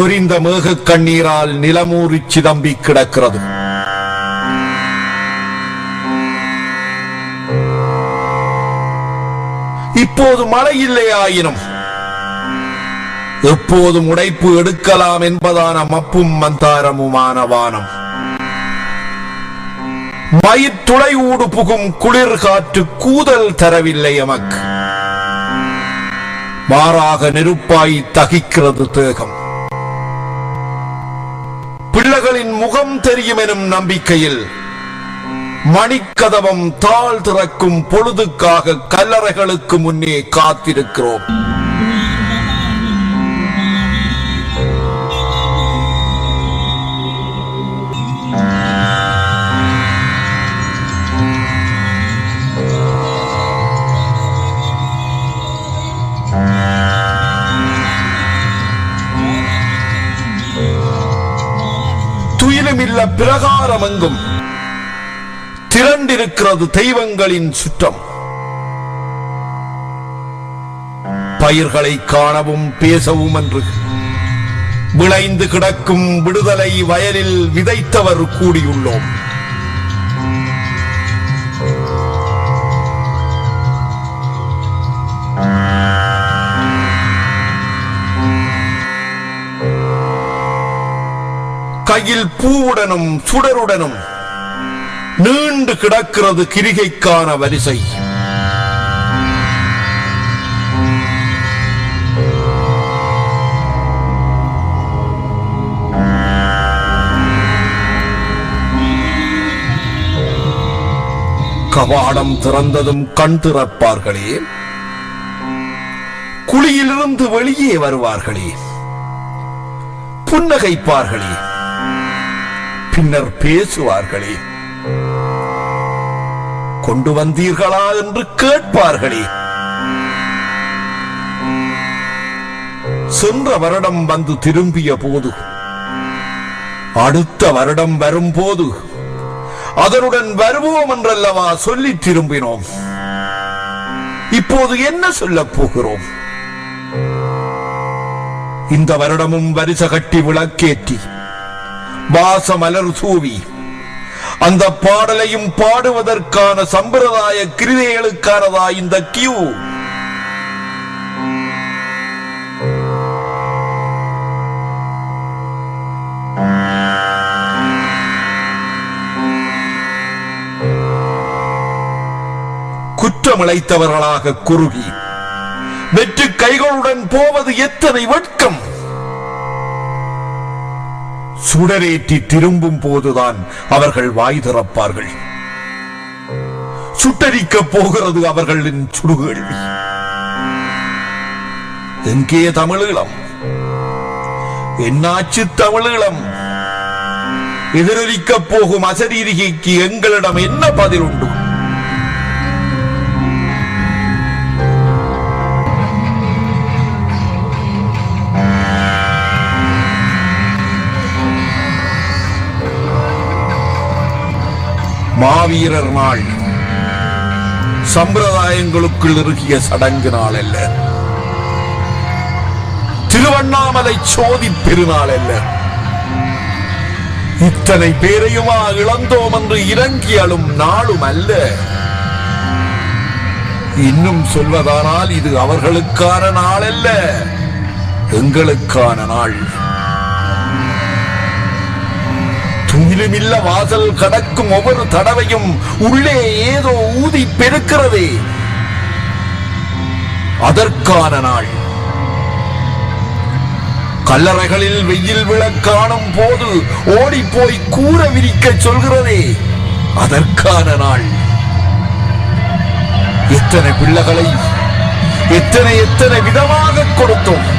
சொரிந்த மேகக் கண்ணீரால் நிலமூறி சிதம்பி கிடக்கிறது. இப்போது மழை இல்லையாயினும் எப்போதும் உடைப்பு எடுக்கலாம் என்பதான மப்பும் மந்தாரமுமான வானம். மயிற்றுளை ஊடு புகும் குளிர் காற்று கூதல் தரவில்லை எமக்கு. மாறாக நெருப்பாய் தகிக்கிறது தேகம். முகம் தெரியும் எனும் நம்பிக்கையில் மணிக்கதவம் தாழ் திறக்கும் பொழுதுக்காக கல்லறைகளுக்கு முன்னே காத்திருக்கிறோம். பிரகாரம் பிரகாரமெங்கும் திரண்டிருக்கிறது தெய்வங்களின் சுற்றம். பயிர்களை காணவும் பேசவும் என்று விளைந்து கிடக்கும் விடுதலை வயலில் விதைத்தவர் கூடியுள்ளோம். கையில் பூவுடனும் சுடருடனும் நீண்டு கிடக்கிறது கிரிகைக்கான வரிசை. கவாடம் திறந்ததும் கண் திறப்பார்களே. குழியிலிருந்து வெளியே வருவார்களே. புன்னகைப்பார்களே. பின்னர் பேசுவார்களே. கொண்டு வந்தீர்களா என்று கேட்பார்களே. சென்ற வருடம் வந்து திரும்பிய போது அடுத்த வருடம் வரும்போது அதனுடன் வருவோம் என்றல்லவா சொல்லி திரும்பினோம். இப்போது என்ன சொல்லப் போகிறோம்? இந்த வருடமும் வரிசை கட்டி விளக்கேற்றி பாசமலர் சூவி அந்த பாடலையும் பாடுவதற்கான சம்பிரதாய கிருதைகளுக்கானதா இந்த கியூ குற்றமிழைத்தவர்களாக குறுகி. வெற்று கைகளுடன் போவது எத்தனை வெட்கம்? சுடரேற்றி திரும்பும் போதுதான் அவர்கள் வாய் திறப்பார்கள். சுட்டரிக்கப் போகிறது அவர்களின் சுடுகேள்வி எங்கே தமிழீழம்? என்னாச்சு தமிழீழம்? எதிரொலிக்கப் போகும் அசரீரிகைக்கு எங்களிடம் என்ன பதில் உண்டு மாவீரர் நாள் சம்பிரதாயங்களுக்குள் இறுகிய சடங்கு நாள் அல்ல. திருவண்ணாமலை சோதி பெருநாள் அல்ல. இத்தனை பேரையுமா இழந்தோம் என்று இறங்கி அழும் நாளும் அல்ல. இன்னும் சொல்வதானால் இது அவர்களுக்கான நாள் அல்ல. எங்களுக்கான நாள். துயிலுமில்ல வாசல் கடக்கும் ஒவ்வொரு தடவையும் உள்ளே ஏதோ ஊதி பெருக்கிறதே. அதற்கான நாள். கல்லறைகளில் வெயில் விழ காணும் போது ஓடிப்போய் கூற விரிக்க சொல்கிறதே. அதற்கான நாள். எத்தனை பிள்ளைகளை எத்தனை எத்தனை விதமாக கொடுத்தோம்.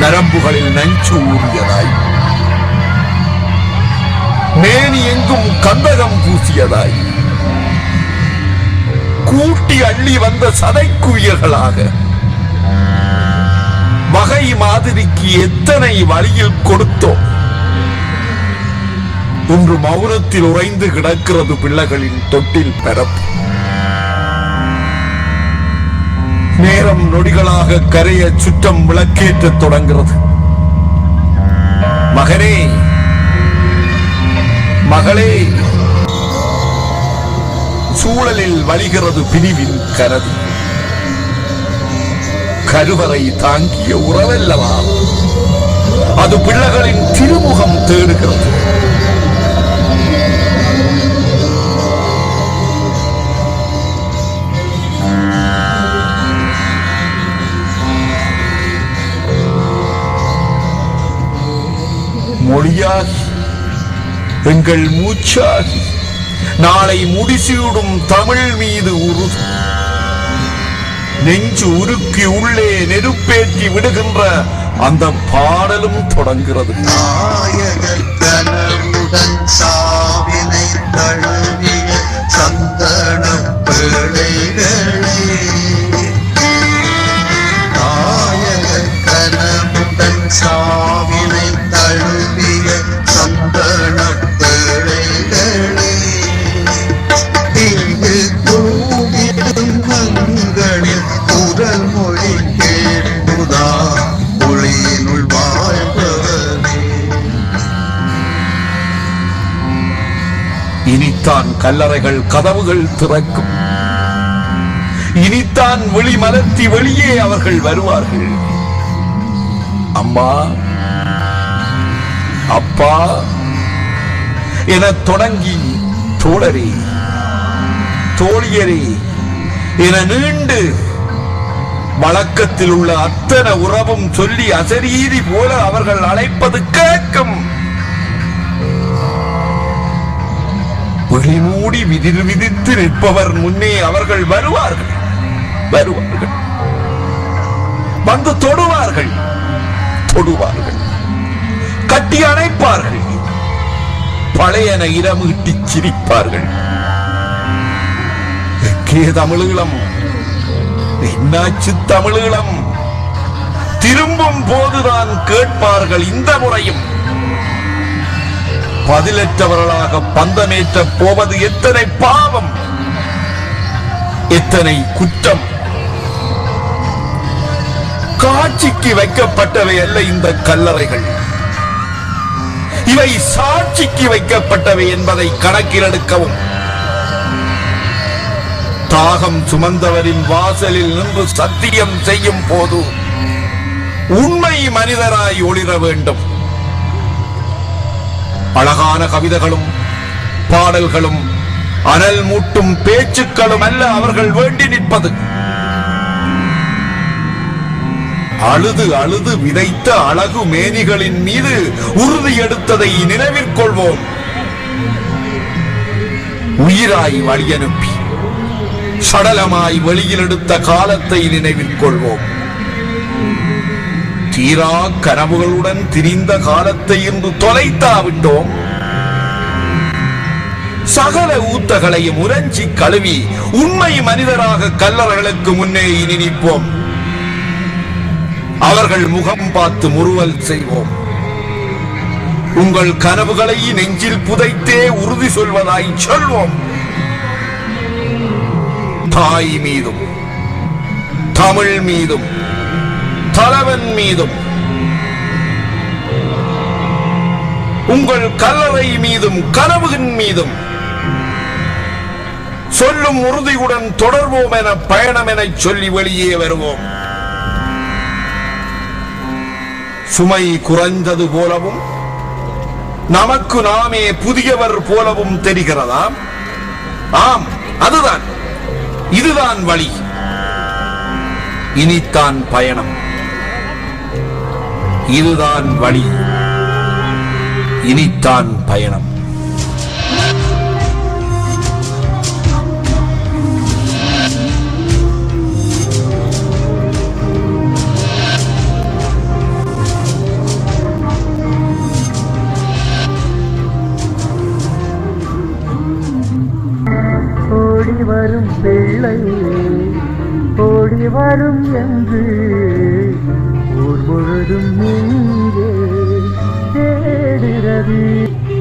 நரம்புகளில் நஞ்சு ஊறியதாய் மேனி எங்கும் கந்தகம் பூசியதாய். கூட்டி அள்ளி வந்த சதைக்குயர்களாக வகை மாதிரிக்கு எத்தனை வழியில் கொடுத்தோம். இன்று மௌனத்தில் உறைந்து கிடக்கிறது பிள்ளைகளின் தொட்டில் பரப்பு நேரம் நொடிகளாக கரைய சுற்றம் விளக்கேற்றத் தொடங்கிறது மகனே மகளே சூழலில் வழிகிறது பிரிவின் கரது கருவறை தாங்கிய உறவல்லவா? அது பிள்ளைகளின் திருமுகம் தேடுகிறது. எங்கள் மூச்சாகி நாளை முடிசூடும் தமிழ் மீது உருது நெஞ்சு உருக்கி உள்ளே நெருப்பேற்றி விடுகின்ற அந்த பாடலும் தொடங்குகிறது. நாயகத்தனவுடன் சாவினை தழுவிய சந்தன பிள்ளைகளே. இனித்தான் கல்லறைகள் கதவுகள் திறக்கும். இனித்தான் வெளி மலர்த்தி வெளியே அவர்கள் வருவார்கள். அம்மா அப்பா என தொடங்கி தோழரே தோழியரே என நீண்டு வழக்கத்தில் உள்ள அத்தனை உறவும் சொல்லி அசரீதி போல அவர்கள் அழைப்பது கேட்கும். விழிமூடி விதிர் விதித்து நிற்பவர் முன்னே அவர்கள் வருவார்கள். வருவார்கள். வந்து தொடுவார்கள். தொடுவார்கள். கட்டி அணைப்பார்கள். பழையன இரமீட்டி சிரிப்பார்கள். எங்கே தமிழீழம். என்னாச்சு தமிழீழம்? திரும்பும் போதுதான் கேட்பார்கள் இந்த முறையும். பதிலற்றவர்களாக பந்தமேற்ற போவது எத்தனை பாவம் எத்தனை குற்றம். காட்சிக்கு வைக்கப்பட்டவை அல்ல இந்த கல்லறைகள். இவை சாட்சிக்கு வைக்கப்பட்டவை என்பதை கணக்கில் எடுக்கவும். தாகம் சுமந்தவரின் வாசலில் நின்று சத்தியம் செய்யும் போது உண்மை மனிதராய் ஒளிர வேண்டும். அழகான கவிதைகளும் பாடல்களும் அனல் மூட்டும் பேச்சுக்களும் அல்ல அவர்கள் வேண்டி நிற்பது. அழுது அழுது விதைத்த அழகு மேனிகளின் மீது உறுதி எடுத்ததை நினைவிற்கொள்வோம் உயிராய் வழியனுப்பி சடலமாய் வெளியில் எடுத்த காலத்தை நினைவிற்கொள்வோம் தீரா கனவுகளுடன் திரிந்த காலத்தை இன்று தொலைத்தாவிட்டோம். சகல ஊத்தகளையும் உறைஞ்சி கழுவி உண்மை மனிதராக கல்லறைகளுக்கு முன்னே இனி நிற்போம். அவர்கள் முகம் பார்த்து முறுவல் செய்வோம். உங்கள் கனவுகளை நெஞ்சில் புதைத்தே உறுதி சொல்வதாய் சொல்வோம். தாய் மீதும் தமிழ் மீதும் தலைவன் மீதும். உங்கள் கல்லறை மீதும் கனவுகின் மீதும். சொல்லும் உறுதியுடன் தொடர்வோம் என பயணம் என சொல்லி வெளியே வருவோம். சுமை குறைந்தது போலவும் நமக்கு நாமே புதியவர் போலவும் தெரிகிறதா? ஆம் அதுதான். இதுதான் வழி. இனித்தான் பயணம். இதுதான் வழி. இனித்தான் பயணம். வரும் பிள்ளை ஓடி வரும் என்று ஊர் முழுதும் Thank you.